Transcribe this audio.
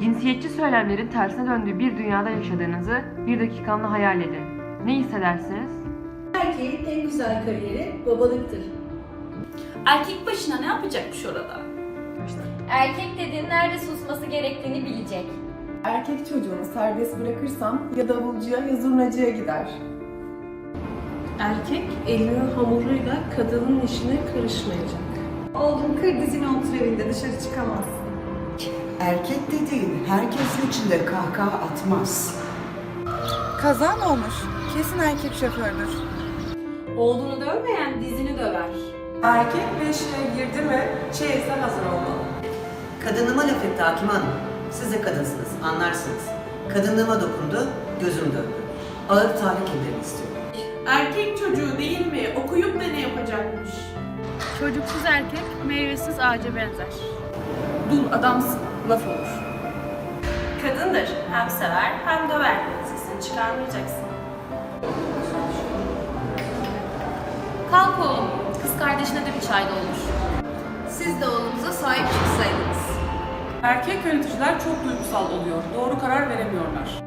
Cinsiyetçi söylemlerin tersine döndüğü bir dünyada yaşadığınızı bir dakikanla hayal edin. Ne hissedersiniz? Erkeğin en güzel kariyeri babalıktır. Erkek başına ne yapacakmış orada? Erkek dediğin nerede susması gerektiğini bilecek. Erkek çocuğunu serbest bırakırsam ya davulcuya ya zurnacıya gider. Erkek elinin hamuruyla kadının işine karışmayacak. Oğlum kır dizini otur evinde dışarı çıkamazsın. Erkek dediğin herkesin içinde kahkaha atmaz. Kaza mı olmuş? Kesin erkek şofördür. Oğlunu dövmeyen dizini döver. Erkek beşine girdi mi çeyizde hazır olmalı. Kadınlığıma laf etti Hakim Hanım. Siz de kadınsınız, anlarsınız. Kadınlığıma dokundu, gözüm döndü. Ağır tahrik ederim istiyorum. Erkek çocuğu değil mi? Okuyup da ne yapacakmış? Çocuksuz erkek meyvesiz ağaca benzer. Dul adamsın, laf olur. Kadındır. Hem sever hem döver. Sesini çıkarmayacaksın. Kalk oğlum. Kız kardeşine de bir çay doldur. Siz de oğlumuza sahip çıksaydınız. Erkek yöneticiler çok duygusal oluyor. Doğru karar veremiyorlar.